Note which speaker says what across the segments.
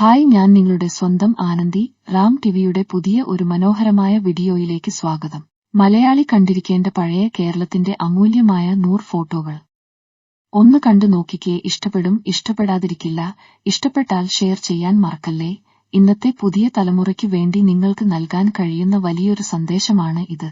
Speaker 1: Hi ഞാൻ നിങ്ങളുടെ സ്വന്തം ആനന്ദി റാം ടിവിയുടെ പുതിയ ഒരു മനോഹരമായ വീഡിയോയിലേക്ക് സ്വാഗതം. മലയാളി കണ്ടിരിക്കേണ്ട പഴയ കേരളത്തിന്റെ അമൂല്യമായ നൂർ ഫോട്ടോകൾ. ഒന്ന് കണ്ടു നോക്കിക്കേ ഇഷ്ടപ്പെടും ഇഷ്ടപ്പെടാതിരിക്കില്ല ഇഷ്ടപ്പെട്ടാൽ ഷെയർ ചെയ്യാൻ മറക്കല്ലേ? ഇന്നത്തെ പുതിയ തലമുറയ്ക്ക് വേണ്ടി നിങ്ങൾക്ക് നൽകാൻ കഴിയുന്ന വലിയൊരു സന്ദേശമാണ് ഇത്.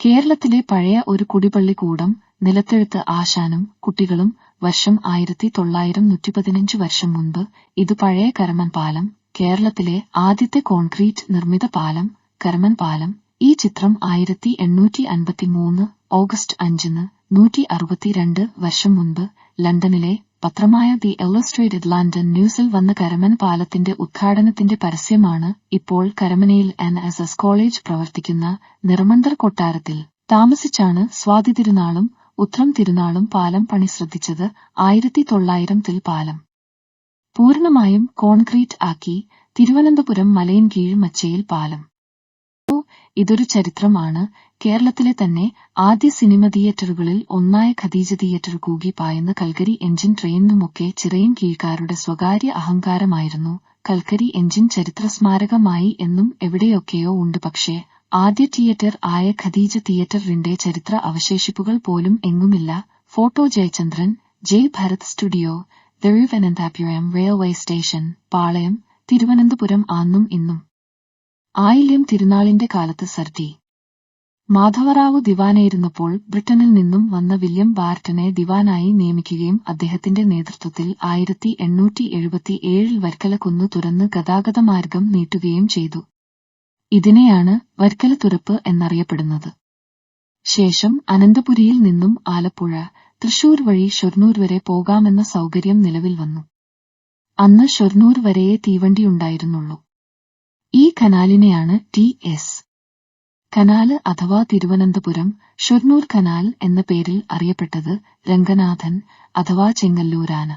Speaker 1: കേരളത്തിലെ പഴയ ഒരു കുടിപള്ളിക്കൂടം നിലത്തെഴുത്ത് ആശാനും കുട്ടികളും വർഷം ആയിരത്തി തൊള്ളായിരം നൂറ്റി പതിനഞ്ച് വർഷം മുൻപ് ഇത് പഴയ കരമൻ പാലം കേരളത്തിലെ ആദ്യത്തെ കോൺക്രീറ്റ് നിർമ്മിത പാലം കരമൻ പാലം ഈ ചിത്രം ആയിരത്തി എണ്ണൂറ്റി അൻപത്തിമൂന്ന് ഓഗസ്റ്റ് അഞ്ചിന് നൂറ്റി അറുപത്തിരണ്ട് വർഷം മുൻപ് ലണ്ടനിലെ പത്രമായ ദി ഇല്ലസ്ട്രേറ്റഡ് ലണ്ടൻ ന്യൂസിൽ വന്ന കരമൻ പാലത്തിന്റെ ഉദ്ഘാടനത്തിന്റെ പരസ്യമാണ് ഇപ്പോൾ കരമനയിൽ എൻ എസ് എസ് കോളേജ് പ്രവർത്തിക്കുന്ന നിർമ്മന്തർ കൊട്ടാരത്തിൽ. താമസിച്ചാണ് സ്വാതി തിരുനാളും ഉത്രം തിരുനാളും പാലം പണി ശ്രദ്ധിച്ചത് ആയിരത്തി തൊള്ളായിരത്തിൽ പാലം. പൂർണമായും കോൺക്രീറ്റ് ആക്കി തിരുവനന്തപുരം മലയൻകീഴ് മച്ചയിൽ പാലം. ഇതൊരു ചരിത്രമാണ്. കേരളത്തിലെ തന്നെ ആദ്യ സിനിമ തിയേറ്ററുകളിൽ ഒന്നായ ഖദീജ തിയേറ്റർ കൂകി പായുന്ന കൽക്കരി എഞ്ചിൻ ട്രെയിനുമൊക്കെ ചിറയിൻ കീഴ്ക്കാരുടെ സ്വകാര്യ അഹങ്കാരമായിരുന്നു. കൽക്കരി എഞ്ചിൻ ചരിത്ര സ്മാരകമായി എന്നും എവിടെയൊക്കെയോ ഉണ്ട് പക്ഷേ ആദ്യ തിയേറ്റർ ആയ ഖദീജ തിയേറ്ററിന്റെ ചരിത്ര അവശേഷിപ്പുകൾ പോലും എങ്ങുമില്ല. Photo Jayachandran Jai Bharat studio Thiruvananthapuram railway station Palayam Thiruvananthapuram ആന്നും ഇന്നും. ആയില്യം തിരുനാളിന്റെ കാലത്ത് സർദി. മാധവറാവു ദിവാനായിരുന്നപ്പോൾ ബ്രിട്ടനിൽ നിന്നും വന്ന വില്യം ബാർട്ടനെ ദിവാനായി നിയമിക്കുകയും അദ്ദേഹത്തിന്റെ നേതൃത്വത്തിൽ ആയിരത്തി എണ്ണൂറ്റി എഴുപത്തി ഏഴിൽ കുന്നു തുറന്ന് ഗതാഗതമാർഗം നീട്ടുകയും ചെയ്തു. ഇതിനെയാണ് വർക്കല തുറപ്പ് എന്നറിയപ്പെടുന്നത്. ശേഷം അനന്തപുരിയിൽ നിന്നും ആലപ്പുഴ തൃശൂർ വഴി ഷൊർണൂർ വരെ പോകാമെന്ന സൗകര്യം നിലവിൽ വന്നു. അന്ന് ഷൊർണൂർ വരെയേ തീവണ്ടിയുണ്ടായിരുന്നുള്ളൂ ഈ കനാലിനെയാണ് ടി എസ്. കനാല് അഥവാ തിരുവനന്തപുരം ഷൊർണൂർ കനാൽ എന്ന പേരിൽ അറിയപ്പെട്ടത് രംഗനാഥൻ അഥവാ ചെങ്ങല്ലൂരാന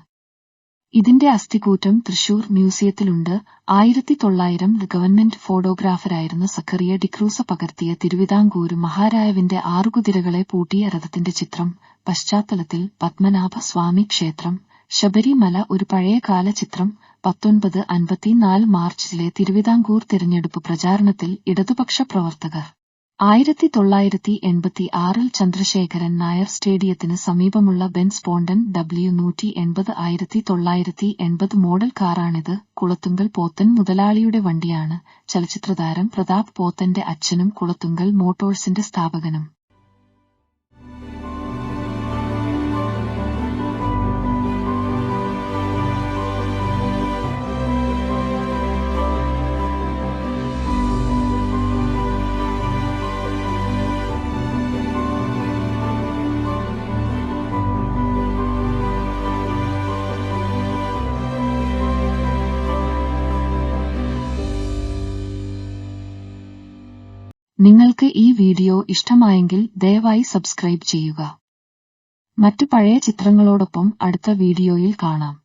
Speaker 1: ഇതിന്റെ അസ്ഥികൂറ്റം തൃശൂർ മ്യൂസിയത്തിലുണ്ട്. ആയിരത്തി തൊള്ളായിരം ഗവൺമെന്റ് ഫോട്ടോഗ്രാഫറായിരുന്ന സക്കറിയ ഡിക്രൂസ പകർത്തിയ തിരുവിതാംകൂർ മഹാരാജാവിന്റെ ആറുകുതിരകളെ പൂട്ടിയ രഥത്തിന്റെ ചിത്രം പശ്ചാത്തലത്തിൽ പത്മനാഭ സ്വാമി ക്ഷേത്രം ശബരിമല ഒരു പഴയകാല ചിത്രം പത്തൊൻപത് അൻപത്തിനാല് മാർച്ചിലെ തിരുവിതാംകൂർ തിരഞ്ഞെടുപ്പ് പ്രചാരണത്തിൽ ഇടതുപക്ഷ പ്രവർത്തകർ. ആയിരത്തി തൊള്ളായിരത്തി എൺപത്തി ആറിൽ ചന്ദ്രശേഖരൻ നായർ സ്റ്റേഡിയത്തിന് സമീപമുള്ള ബെൻസ് പോണ്ടൻ ഡബ്ല്യു നൂറ്റി എൺപത് ആയിരത്തി തൊള്ളായിരത്തി എൺപത് മോഡൽ കാറാണിത്. കുളത്തുങ്കൽ പോത്തൻ മുതലാളിയുടെ വണ്ടിയാണ്. ചലച്ചിത്രതാരം പ്രതാപ് പോത്തന്റെ അച്ഛനും കുളത്തുങ്കൽ മോട്ടോഴ്സിന്റെ സ്ഥാപകനും. നിങ്ങൾക്ക് ഈ വീഡിയോ ഇഷ്ടമായെങ്കിൽ ദയവായി സബ്സ്ക്രൈബ് ചെയ്യുക. മറ്റു പഴയ ചിത്രങ്ങളോടൊപ്പം അടുത്ത വീഡിയോയിൽ കാണാം.